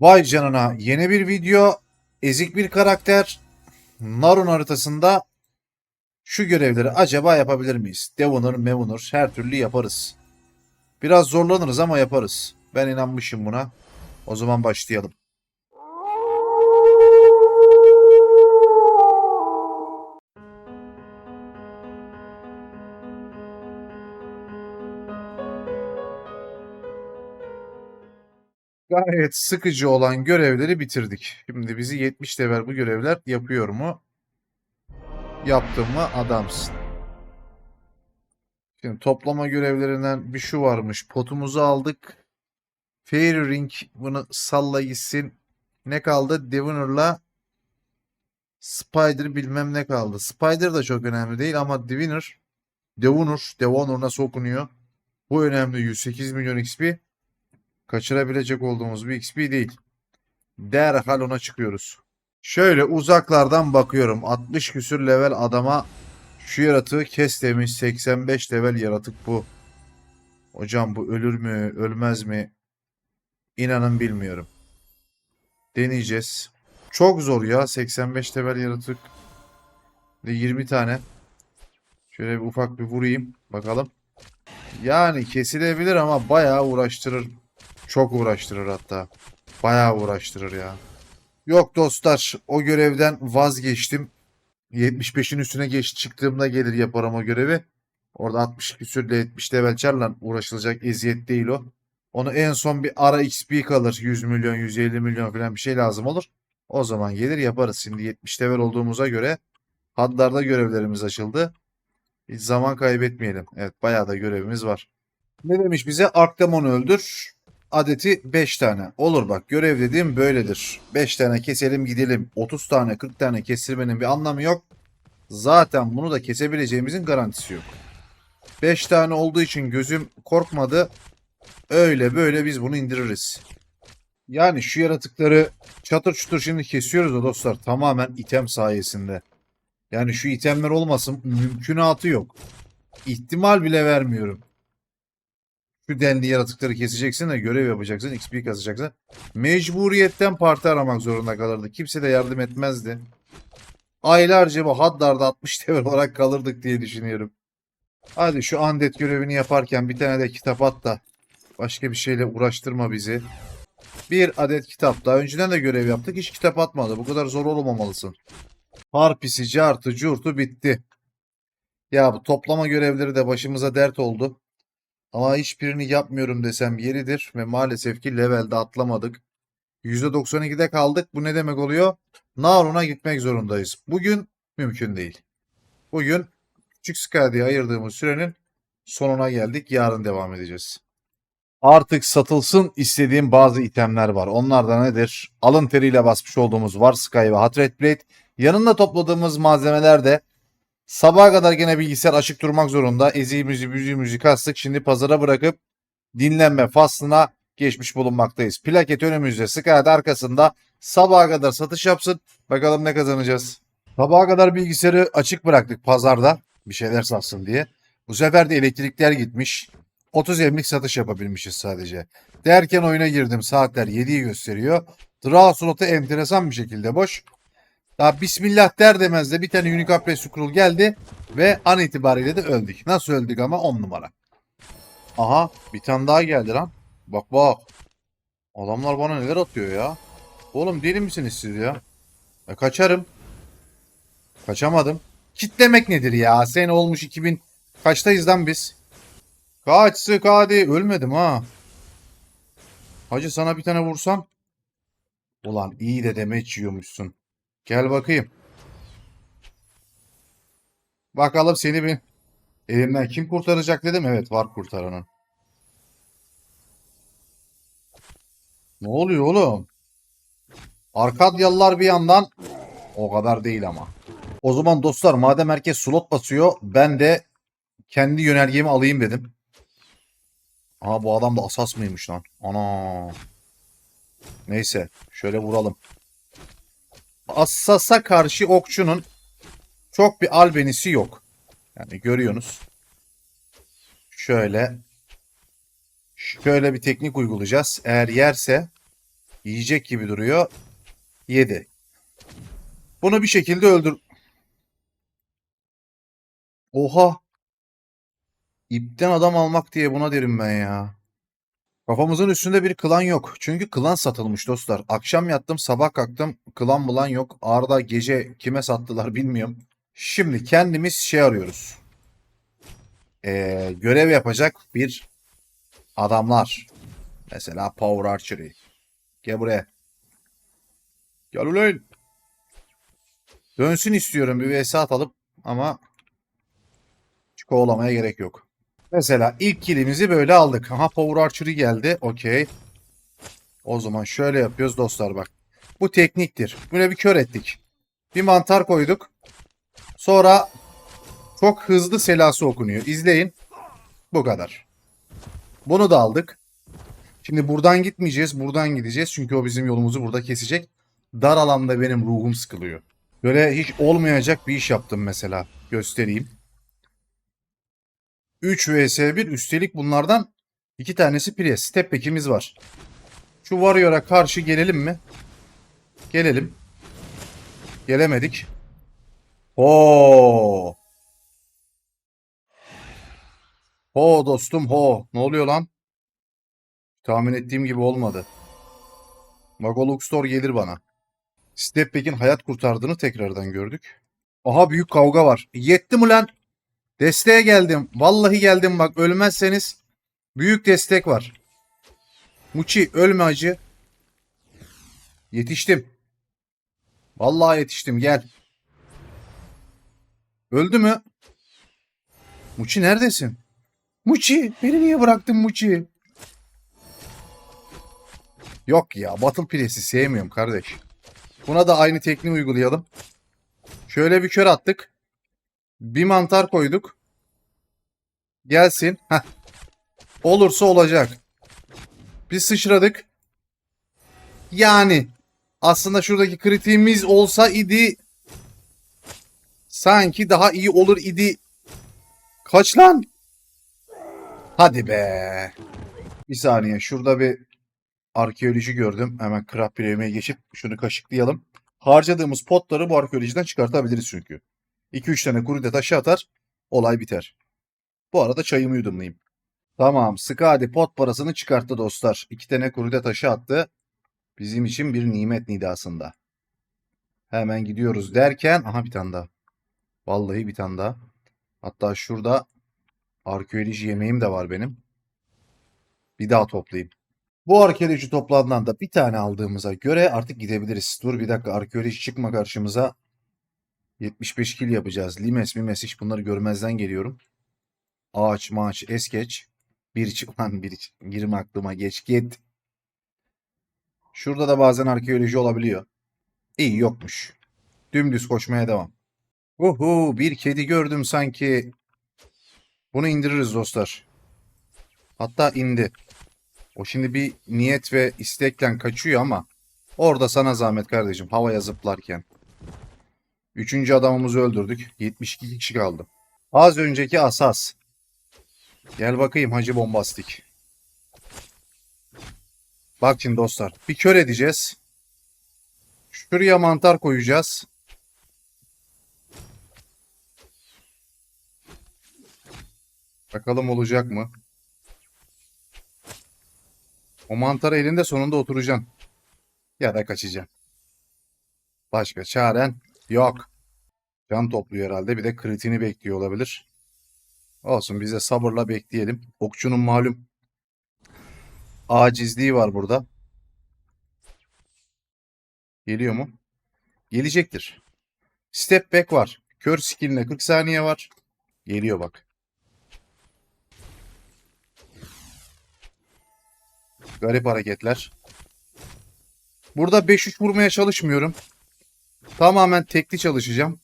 Vay canına yeni bir video. Ezik bir karakter. Narun haritasında şu görevleri acaba yapabilir miyiz? Devonur, Mevunur her türlü yaparız. Biraz zorlanırız ama yaparız. Ben inanmışım buna. O zaman başlayalım. Gayet sıkıcı olan görevleri bitirdik. Şimdi bizi 70 level bu görevler yapıyor mu? Yaptın mı adamsın. Şimdi toplama görevlerinden bir şu varmış. Potumuzu aldık. Fairy Ring bunu salla gitsin. Ne kaldı? Diviner'la Spider bilmem ne kaldı. Spider da çok önemli değil ama Diviner Devonur, Devonur nasıl okunuyor? Bu önemli. 108 milyon XP kaçırabilecek olduğumuz bir XP değil. Derhal ona çıkıyoruz. Şöyle uzaklardan bakıyorum. 60 küsür level adama şu yaratığı kes demiş. 85 level yaratık bu. Hocam bu ölür mü, ölmez mi? İnanın bilmiyorum. Deneyeceğiz. Çok zor ya 85 level yaratık. Ve 20 tane. Şöyle bir ufak bir vurayım. Bakalım. Yani kesilebilir ama bayağı uğraştırır. Çok uğraştırır hatta. Bayağı uğraştırır ya. Yok dostlar o görevden vazgeçtim. 75'in üstüne geç çıktığımda gelir yaparım o görevi. Orada 60 küsürle 70 level uğraşılacak eziyet değil o. Onu en son bir ara XP kalır. 100 milyon 150 milyon falan bir şey lazım olur. O zaman gelir yaparız. Şimdi 70 level olduğumuza göre hadlarda görevlerimiz açıldı. Hiç zaman kaybetmeyelim. Evet bayağı da görevimiz var. Ne demiş bize? Arkdamon'u öldür. Adeti 5 tane. Olur bak görev dediğim böyledir. 5 tane keselim gidelim. 30 tane 40 tane kestirmenin bir anlamı yok. Zaten bunu da kesebileceğimizin garantisi yok. 5 tane olduğu için gözüm korkmadı. Öyle böyle biz bunu indiririz. Yani şu yaratıkları çatır çutur şimdi kesiyoruz da dostlar tamamen item sayesinde. Yani şu itemler olmasın mümkünatı yok. İhtimal bile vermiyorum. Şu denli yaratıkları keseceksin de görev yapacaksın, XP kazacaksın. Mecburiyetten parti aramak zorunda kalırdı. Kimse de yardım etmezdi. Aylarca bu hadlarda 60 level olarak kalırdık diye düşünüyorum. Hadi şu undead görevini yaparken bir tane de kitap at da başka bir şeyle uğraştırma bizi. Bir adet kitap. Daha önceden de görev yaptık. Hiç kitap atmadı. Bu kadar zor olmamalısın. Harpisi, cartı, curtu bitti. Ya bu toplama görevleri de başımıza dert oldu. Ama hiçbirini yapmıyorum desem yeridir ve maalesef ki levelde atlamadık. %92'de kaldık. Bu ne demek oluyor? Narun'a gitmek zorundayız. Bugün mümkün değil. Bugün Küçük Skadi'ye ayırdığımız sürenin sonuna geldik. Yarın devam edeceğiz. Artık satılsın istediğim bazı itemler var. Onlar da nedir? Alın teriyle basmış olduğumuz War Sky ve Hatred Blade. Yanında topladığımız malzemeler de Sabaha kadar gene bilgisayar açık durmak zorunda. Ezi müziği müziği müziği kastık. Şimdi pazara bırakıp dinlenme faslına geçmiş bulunmaktayız. Plaket önümüzde, Skype arkasında sabaha kadar satış yapsın. Bakalım ne kazanacağız. Sabaha kadar bilgisayarı açık bıraktık pazarda bir şeyler satsın diye. Bu sefer de elektrikler gitmiş. 30 emlik satış yapabilmişiz sadece. Derken oyuna girdim. Saatler 7'yi gösteriyor. Draw slotu enteresan bir şekilde boş. Daha bismillah der demez de bir tane Unicap Scroll geldi ve an itibariyle de öldük. Nasıl öldük ama 10 numara. Aha bir tane daha geldi lan. Bak bak. Adamlar bana neler atıyor ya. Oğlum deli misiniz siz ya? E, kaçarım. Kaçamadım. Kitlemek nedir ya? Sen olmuş 2000 kaçtayız lan biz? Kaç sık hadi. Ölmedim ha. Hacı sana bir tane vursam. Ulan iyi de demeç yiyormuşsun. Gel bakayım. Bakalım seni bir elimden kim kurtaracak dedim. Evet var kurtaranın. Ne oluyor oğlum? Arkadyalılar bir yandan o kadar değil ama. O zaman dostlar madem herkes slot basıyor ben de kendi yönergemi alayım dedim. Aa bu adam da asas mıymış lan? Ana. Neyse şöyle vuralım. Assas'a karşı okçunun çok bir albenisi yok. Yani görüyorsunuz. Şöyle şöyle bir teknik uygulayacağız. Eğer yerse Yiyecek gibi duruyor. Yedi. Bunu bir şekilde öldür... Oha! İpten adam almak diye buna derim ben ya. Kafamızın üstünde bir klan yok. Çünkü klan satılmış dostlar. Akşam yattım, sabah kalktım. Klan bulan yok. Arda gece kime sattılar bilmiyorum. Şimdi kendimiz şey arıyoruz. Ee, görev yapacak bir adamlar. Mesela Power Archery. Gel buraya. Gel ulan. Dönsün istiyorum bir vs atalım ama kovalamaya gerek yok. Mesela ilk kilimizi böyle aldık. Aha Power Archery geldi. Okey. O zaman şöyle yapıyoruz dostlar bak. Bu tekniktir. Böyle bir kör ettik. Bir mantar koyduk. Sonra çok hızlı selası okunuyor. İzleyin. Bu kadar. Bunu da aldık. Şimdi buradan gitmeyeceğiz. Buradan gideceğiz. Çünkü o bizim yolumuzu burada kesecek. Dar alanda benim ruhum sıkılıyor. Böyle hiç olmayacak bir iş yaptım mesela. Göstereyim. 3 vs 1. Üstelik bunlardan iki tanesi Priest. Step back'imiz var. Şu Warrior'a karşı gelelim mi? Gelelim. Gelemedik. Oo. Ho dostum ho. Ne oluyor lan? Tahmin ettiğim gibi olmadı. Magoluk Store gelir bana. Stepback'in hayat kurtardığını tekrardan gördük. Aha büyük kavga var. Yetti mi lan? Desteğe geldim. Vallahi geldim bak. Ölmezseniz büyük destek var. Muçi ölme acı. Yetiştim. Vallahi yetiştim gel. Öldü mü? Muçi neredesin? Muçi beni niye bıraktın Muçi? Yok ya Battle Press'i sevmiyorum kardeş. Buna da aynı tekniği uygulayalım. Şöyle bir kör attık. Bir mantar koyduk. Gelsin. Heh. Olursa olacak. Bir sıçradık. Yani aslında şuradaki kritiğimiz olsa idi sanki daha iyi olur idi. Kaç lan? Hadi be. Bir saniye şurada bir arkeoloji gördüm. Hemen craft premium'e geçip şunu kaşıklayalım. Harcadığımız potları bu arkeolojiden çıkartabiliriz çünkü. 2-3 tane kuru da taşı atar. Olay biter. Bu arada çayımı yudumlayayım. Tamam. Skadi pot parasını çıkarttı dostlar. 2 tane kuru da taşı attı. Bizim için bir nimet nidasında. Hemen gidiyoruz derken. Aha bir tane daha. Vallahi bir tane daha. Hatta şurada arkeoloji yemeğim de var benim. Bir daha toplayayım. Bu arkeoloji topladığından da bir tane aldığımıza göre artık gidebiliriz. Dur bir dakika arkeoloji çıkma karşımıza. 75 kil yapacağız. Limes, mimes hiç bunları görmezden geliyorum. Ağaç, maaç, es geç. Bir çık lan bir çık. Girme aklıma geç git. Şurada da bazen arkeoloji olabiliyor. İyi yokmuş. Dümdüz koşmaya devam. Uhu bir kedi gördüm sanki. Bunu indiririz dostlar. Hatta indi. O şimdi bir niyet ve istekten kaçıyor ama orada sana zahmet kardeşim havaya zıplarken. Üçüncü adamımızı öldürdük. 72 kişi kaldı. Az önceki asas. Gel bakayım Hacı Bombastik. Bak şimdi dostlar. Bir kör edeceğiz. Şuraya mantar koyacağız. Bakalım olacak mı? O mantar elinde sonunda oturacaksın. Ya da kaçacaksın. Başka çaren yok. Can topluyor herhalde. Bir de kritini bekliyor olabilir. Olsun biz de sabırla bekleyelim. Okçunun malum acizliği var burada. Geliyor mu? Gelecektir. Step back var. Kör skill'ine 40 saniye var. Geliyor bak. Garip hareketler. Burada 5-3 vurmaya çalışmıyorum. Tamamen tekli çalışacağım.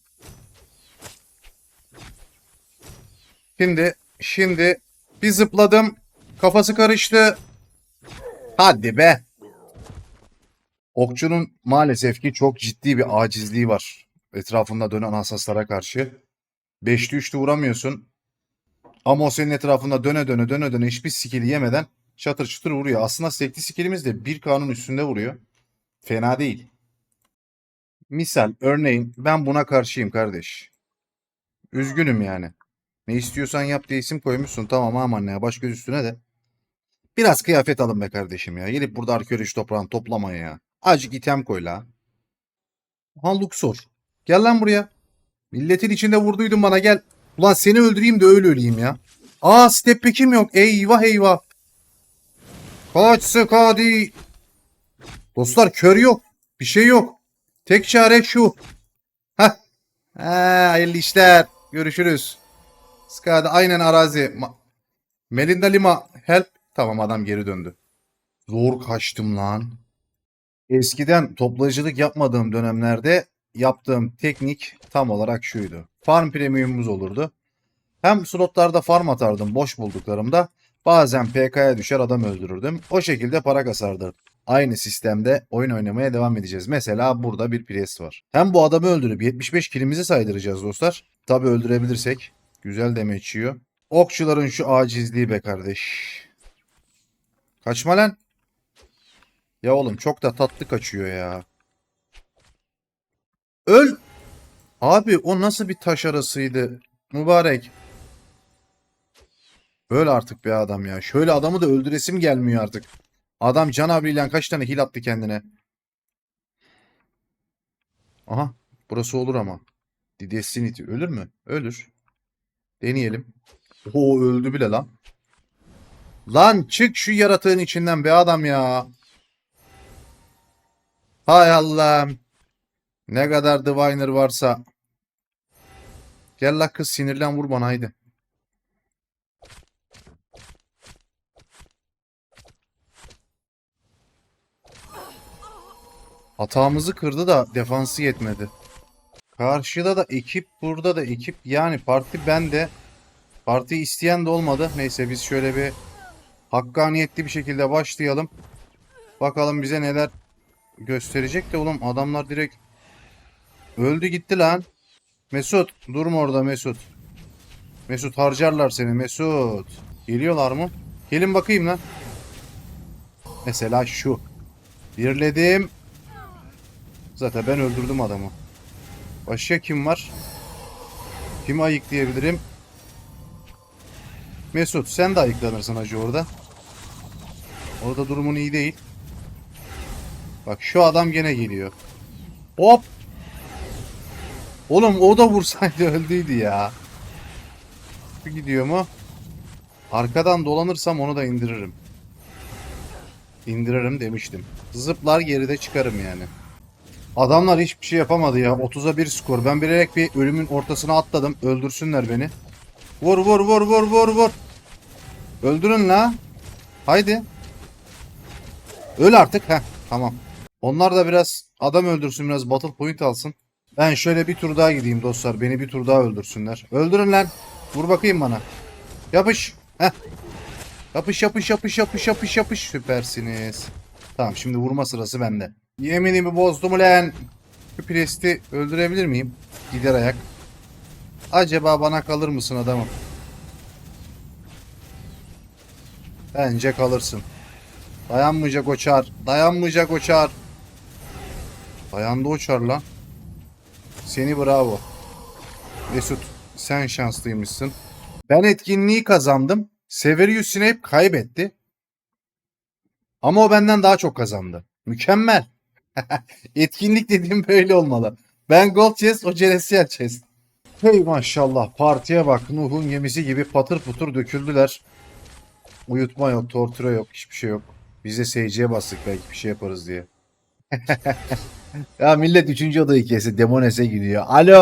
Şimdi, şimdi bir zıpladım. Kafası karıştı. Hadi be. Okçunun maalesef ki çok ciddi bir acizliği var. Etrafında dönen hassaslara karşı. 5'te 3'te vuramıyorsun. Ama o senin etrafında döne döne döne döne hiçbir skill'i yemeden çatır çatır vuruyor. Aslında sekli skill'imiz de bir kanun üstünde vuruyor. Fena değil. Misal örneğin ben buna karşıyım kardeş. Üzgünüm yani. Ne istiyorsan yap diye isim koymuşsun. Tamam aman ya baş göz üstüne de. Biraz kıyafet alın be kardeşim ya. Gelip burada arkeoloji toprağını toplamayın ya. Azıcık item koy la. Ha Luxor. Gel lan buraya. Milletin içinde vurduydun bana gel. Ulan seni öldüreyim de öyle öleyim ya. Aa step pick'im yok. Eyvah eyvah. Kaç Skadi. Dostlar kör yok. Bir şey yok. Tek çare şu. Ha, hayırlı işler. Görüşürüz. Skadi aynen arazi. Ma- Melinda Lima help. Tamam adam geri döndü. Zor kaçtım lan. Eskiden toplayıcılık yapmadığım dönemlerde yaptığım teknik tam olarak şuydu. Farm premiumumuz olurdu. Hem slotlarda farm atardım boş bulduklarımda. Bazen PK'ya düşer adam öldürürdüm. O şekilde para kasardım. Aynı sistemde oyun oynamaya devam edeceğiz. Mesela burada bir pres var. Hem bu adamı öldürüp 75 kilimizi saydıracağız dostlar. Tabi öldürebilirsek. Güzel damage yiyor. Okçuların şu acizliği be kardeş. Kaçma lan. Ya oğlum çok da tatlı kaçıyor ya. Öl. Abi o nasıl bir taş arasıydı? Mübarek. Öl artık be adam ya. Şöyle adamı da öldüresim gelmiyor artık. Adam Can abiyle kaç tane hil attı kendine. Aha. Burası olur ama. Destiny ölür mü? Ölür. Deneyelim. Oo öldü bile lan. Lan çık şu yaratığın içinden be adam ya. Hay Allah'ım. Ne kadar Diviner varsa. Gel la kız sinirlen vur bana haydi. Hatamızı kırdı da defansı yetmedi. Karşıda da ekip, burada da ekip. Yani parti bende. Parti isteyen de olmadı. Neyse biz şöyle bir hakkaniyetli bir şekilde başlayalım. Bakalım bize neler gösterecek de oğlum adamlar direkt öldü gitti lan. Mesut durma orada Mesut. Mesut harcarlar seni Mesut. Geliyorlar mı? Gelin bakayım lan. Mesela şu. Birledim. Zaten ben öldürdüm adamı. Başka kim var? Kimi ayıklayabilirim? Mesut sen de ayıklanırsın hacı orada. Orada durumun iyi değil. Bak şu adam gene geliyor. Hop. Oğlum o da vursaydı öldüydü ya. Gidiyor mu? Arkadan dolanırsam onu da indiririm. İndiririm demiştim. Zıplar geride çıkarım yani. Adamlar hiçbir şey yapamadı ya. 30'a 1 skor. Ben bilerek bir ölümün ortasına atladım. Öldürsünler beni. Vur vur vur vur vur vur. Öldürün la. Haydi. Öl artık. Heh tamam. Onlar da biraz adam öldürsün biraz battle point alsın. Ben şöyle bir tur daha gideyim dostlar. Beni bir tur daha öldürsünler. Öldürün lan. Vur bakayım bana. Yapış. Heh. Yapış yapış yapış yapış yapış yapış. Süpersiniz. Tamam şimdi vurma sırası bende. Yeminimi bozdum ulan. Şu presti öldürebilir miyim? Gider ayak. Acaba bana kalır mısın adamım? Bence kalırsın. Dayanmayacak o çar. Dayanmayacak o çar. Dayandı o lan. Seni bravo. Mesut sen şanslıymışsın. Ben etkinliği kazandım. Severius Snape kaybetti. Ama o benden daha çok kazandı. Mükemmel. Etkinlik dediğim böyle olmalı. Ben Gold Chest, o Celestial Chest. Hey maşallah partiye bak. Nuh'un gemisi gibi patır putur döküldüler. Uyutma yok, tortura yok, hiçbir şey yok. Biz de seyirciye bastık belki bir şey yaparız diye. ya millet 3. odayı kesti. Demones'e gidiyor. Alo!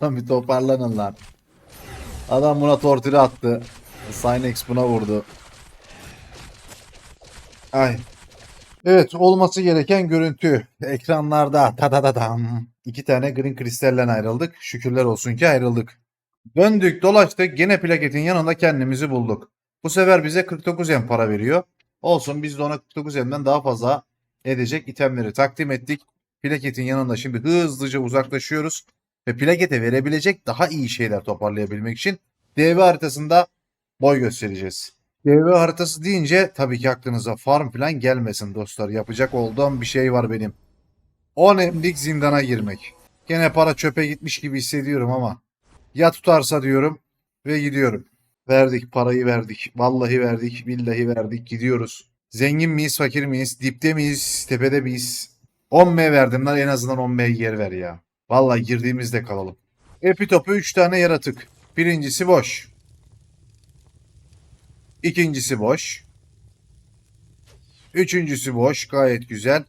Oğlum bir toparlanın lan. Adam buna tortura attı. Synex buna vurdu. Ay. Evet olması gereken görüntü. Ekranlarda ta da da dam. İki tane green kristallen ayrıldık. Şükürler olsun ki ayrıldık. Döndük dolaştık gene plaketin yanında kendimizi bulduk. Bu sefer bize 49 yen para veriyor. Olsun biz de ona 49 yenden daha fazla edecek itemleri takdim ettik. Plaketin yanında şimdi hızlıca uzaklaşıyoruz. Ve plakete verebilecek daha iyi şeyler toparlayabilmek için DV haritasında boy göstereceğiz. DV haritası deyince tabii ki aklınıza farm falan gelmesin dostlar. Yapacak olduğum bir şey var benim. 10 emlik zindana girmek. Gene para çöpe gitmiş gibi hissediyorum ama ya tutarsa diyorum ve gidiyorum. Verdik parayı verdik. Vallahi verdik. Billahi verdik. Gidiyoruz. Zengin miyiz fakir miyiz? Dipte miyiz? Tepede miyiz? 10M verdim lan en azından 10M'ye yer ver ya. Vallahi girdiğimizde kalalım. Epitopu 3 tane yaratık. Birincisi boş. İkincisi boş. Üçüncüsü boş. Gayet güzel.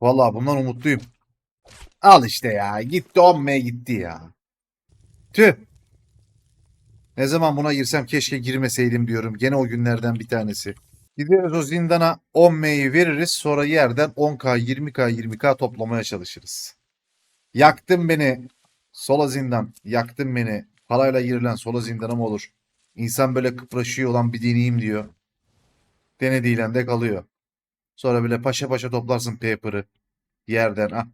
Vallahi bundan umutluyum. Al işte ya. Gitti 10M gitti ya. Tüh. Ne zaman buna girsem keşke girmeseydim diyorum. Gene o günlerden bir tanesi. Gideriz o zindana 10M'yi veririz. Sonra yerden 10K, 20K, 20K toplamaya çalışırız. Yaktın beni. Sola zindan. Yaktın beni. Parayla girilen sola zindana mı olur? İnsan böyle kıpraşıyor olan bir deneyeyim diyor. Denediğiyle de kalıyor. Sonra bile paşa paşa toplarsın paper'ı. Yerden ah.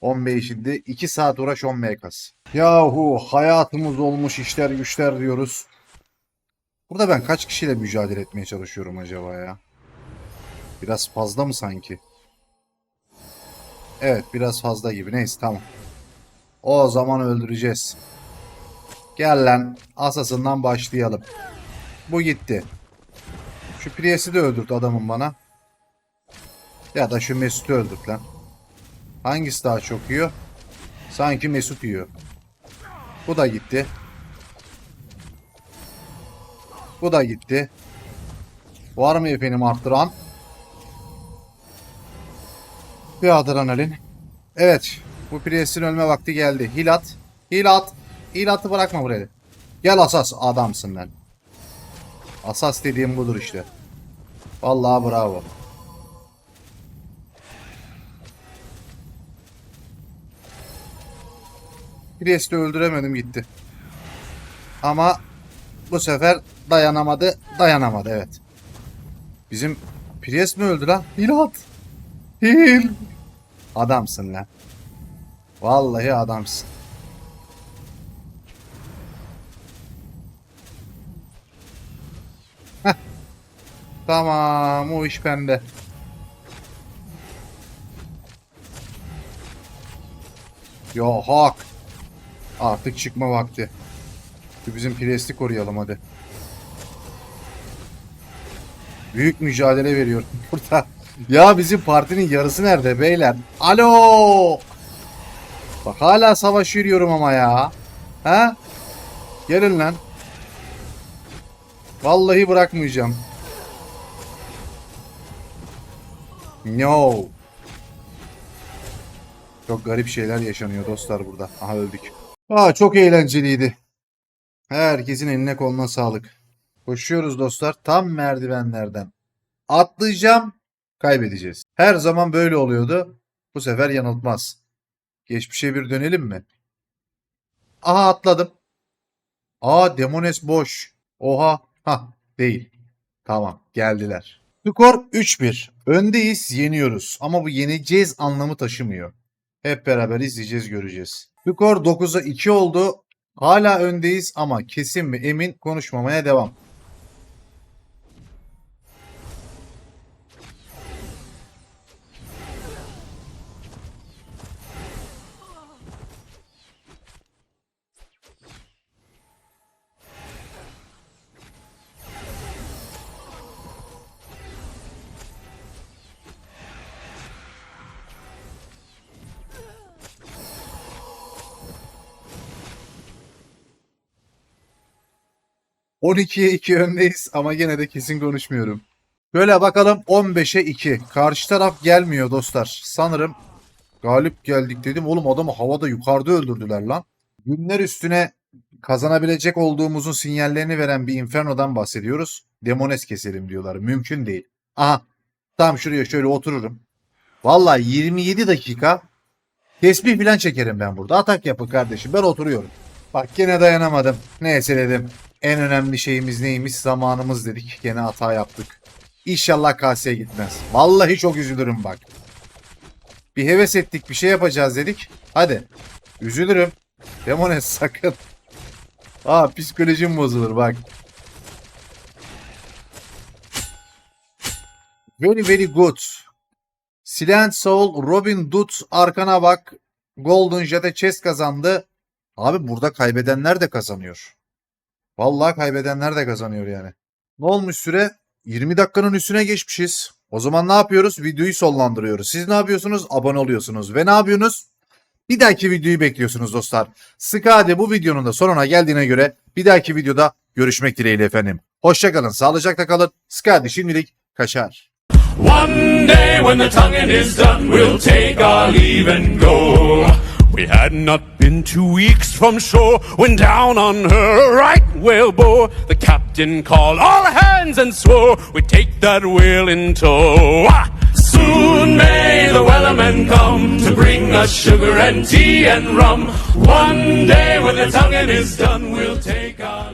15 şimdi 2 saat uğraş 10 kas. Yahu hayatımız olmuş işler güçler diyoruz. Burada ben kaç kişiyle mücadele etmeye çalışıyorum acaba ya? Biraz fazla mı sanki? Evet biraz fazla gibi. Neyse tamam. O zaman öldüreceğiz. Gel lan asasından başlayalım. Bu gitti. Şu Priest'i de öldürt adamın bana. Ya da şu Mesut'u öldürt lan. Hangisi daha çok yiyor? Sanki Mesut yiyor. Bu da gitti. Bu da gitti. Var mı efendim arttıran? Bir adrenalin. Evet. Bu Priest'in ölme vakti geldi. Hilat. Hilat. Hilat'ı bırakma buraya. Gel Asas. Adamsın lan. Asas dediğim budur işte. Vallahi bravo. Priest'i öldüremedim gitti. Ama bu sefer dayanamadı. Dayanamadı evet. Bizim Priest mi öldü lan? Hilat. Hil. Adamsın lan. Vallahi adamsın. Tamam o iş bende. Yo hak. Artık çıkma vakti. Bizim Priest'i koruyalım hadi. Büyük mücadele veriyor burada. Ya bizim partinin yarısı nerede beyler? Alo! Bak hala savaş yürüyorum ama ya. Ha? Gelin lan. Vallahi bırakmayacağım. No. Çok garip şeyler yaşanıyor dostlar burada. Aha öldük. Aa çok eğlenceliydi. Herkesin eline koluna sağlık. Koşuyoruz dostlar. Tam merdivenlerden. Atlayacağım. Kaybedeceğiz. Her zaman böyle oluyordu. Bu sefer yanıltmaz. Geçmişe bir dönelim mi? Aha atladım. Aa Demones boş. Oha. Ha değil. Tamam geldiler. Skor 3-1. Öndeyiz yeniyoruz. Ama bu yeneceğiz anlamı taşımıyor. Hep beraber izleyeceğiz göreceğiz. Skor 9'a 2 oldu. Hala öndeyiz ama kesin mi emin konuşmamaya devam. ...12'ye 2 öndeyiz ama gene de kesin konuşmuyorum. Böyle bakalım 15'e 2. Karşı taraf gelmiyor dostlar. Sanırım galip geldik dedim. Oğlum adamı havada yukarıda öldürdüler lan. Günler üstüne kazanabilecek olduğumuzun sinyallerini veren bir Inferno'dan bahsediyoruz. Demones keselim diyorlar. Mümkün değil. Aha tam şuraya şöyle otururum. Vallahi 27 dakika tesbih falan çekerim ben burada. Atak yapın kardeşim ben oturuyorum. Bak gene dayanamadım. Neyse dedim. En önemli şeyimiz neymiş? Zamanımız dedik. Gene hata yaptık. İnşallah kaseye gitmez. Vallahi çok üzülürüm bak. Bir heves ettik bir şey yapacağız dedik. Hadi. Üzülürüm. Demones sakın. Aa psikolojim bozulur bak. Very very good. Silent Soul, Robin Hood arkana bak. Golden Jet'e chest kazandı. Abi burada kaybedenler de kazanıyor. Vallahi kaybedenler de kazanıyor yani. Ne olmuş süre? 20 dakikanın üstüne geçmişiz. O zaman ne yapıyoruz? Videoyu sonlandırıyoruz. Siz ne yapıyorsunuz? Abone oluyorsunuz. Ve ne yapıyorsunuz? Bir dahaki videoyu bekliyorsunuz dostlar. Skade bu videonun da sonuna geldiğine göre bir dahaki videoda görüşmek dileğiyle efendim. Hoşçakalın, sağlıcakla kalın. Skade şimdilik kaçar. One day when the tonguing is done, we'll take our leave and go. We had not been two weeks from shore when down on her right whale bore. The captain called all hands and swore we'd take that whale in tow. Ah! Soon may the wellermen come to bring us sugar and tea and rum. One day when the tonguing is done, we'll take our